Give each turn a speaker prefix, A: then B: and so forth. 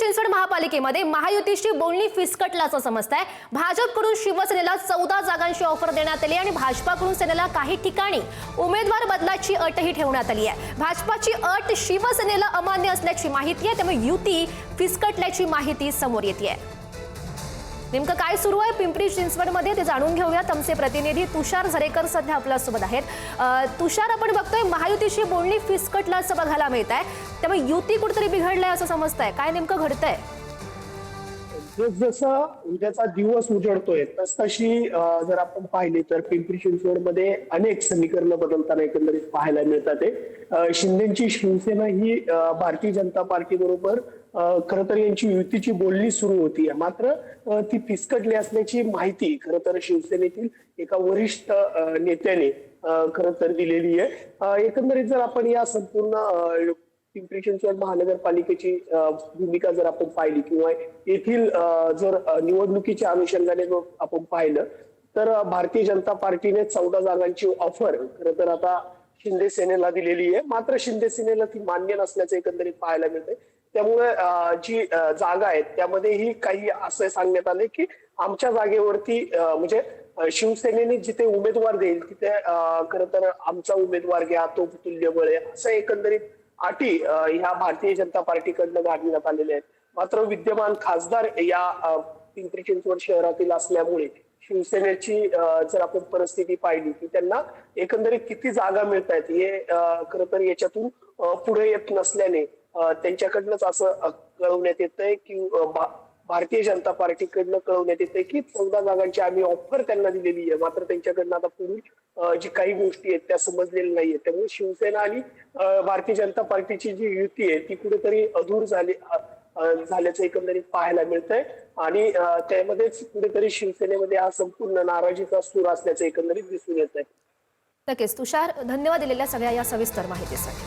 A: चिंचवड महापालिकेमध्ये महायुतीशी बोलणी फिसकटल्याचं समजत आहे भाजपकडून शिवसेनेला चौदा जागांची ऑफर देण्यात आली आणि भाजपाकडून सेनेला काही ठिकाणी उमेदवार बदलाची अटही ठेवण्यात आली आहे. भाजपाची अट शिवसेनेला अमान्य असल्याची माहिती आहे त्यामुळे युती फिसकटल्याची माहिती समोर येते आहे नेमकं काय सुरू आहे? पिंपरी चिंचवडमध्ये ते जाणून घेऊयात. आमचे प्रतिनिधी तुषार झरेकर सध्या आपल्यासोबत आहेत. तुषार आपण बघतोय महायुतीशी बोलणी फिसकटल्याचं बघायला मिळत आहे त्यामुळे युती कुठेतरी बिघडलंय असं समजतंय. काय नेमकं घडतंय?
B: जसजसं उद्याचा दिवस उजळतोय तस तशी जर आपण पाहिली तर पिंपरी चिंचवडमध्ये अनेक समीकरणं बदलताना एकंदरीत पाहायला मिळतात आहे. शिंदेची शिवसेना ही भारतीय जनता पार्टी बरोबर खर तर यांची युतीची बोलणी सुरू होती मात्र ती फिसकटली असल्याची माहिती खर तर शिवसेनेतील एका वरिष्ठ नेत्याने खर तर दिलेली आहे एकंदरीत जर आपण या संपूर्ण पिंपरी चिंचवड महानगरपालिकेची भूमिका जर आपण पाहिली किंवा येथील जर निवडणुकीच्या अनुषंगाने आपण पाहिलं तर भारतीय जनता पार्टीने चौदा जागांची ऑफर खरं तर आता शिंदे सेनेला दिलेली आहे. मात्र शिंदे सेनेला ती मान्य नसल्याचं एकंदरीत पाहायला मिळतंय. त्यामुळे जी जागा आहेत त्यामध्येही काही असं सांगण्यात आले की आमच्या जागेवरती म्हणजे शिवसेनेने जिथे उमेदवार देईल तिथे खर खरं तर आमचा उमेदवार घ्या तो तुल्यबळ आहे असं एकंदरीत अटी ह्या भारतीय जनता पार्टीकडनं घालण्यात आलेल्या आहेत. मात्र विद्यमान खासदार या पिंपरी चिंचवड शहरातील असल्यामुळे शिवसेनेची जर आपण परिस्थिती पाहिली की त्यांना एकंदरीत किती जागा मिळत आहेत हे खर तर याच्यातून पुढे येत नसल्याने त्यांच्याकडनंच असं कळवण्यात येतंय की भारतीय जनता पार्टीकडनं कळवण्यात येते की चौदा जागांची आम्ही ऑफर त्यांना दिलेली आहे. मात्र त्यांच्याकडनं आता पुढील जी काही गोष्टी आहेत त्या समजलेल्या नाहीये त्यामुळे शिवसेना आणि भारतीय जनता पार्टीची जी युती आहे ती कुठेतरी अधूर झाली झाल्याचं एकंदरीत पाहायला मिळतंय. आणि त्यामध्येच कुठेतरी शिवसेनेमध्ये हा संपूर्ण नाराजीचा सूर असल्याचं एकंदरीत दिसून येत आहे
A: नक्कीच. तुषार धन्यवाद दिलेल्या सगळ्या या सविस्तर माहितीसाठी.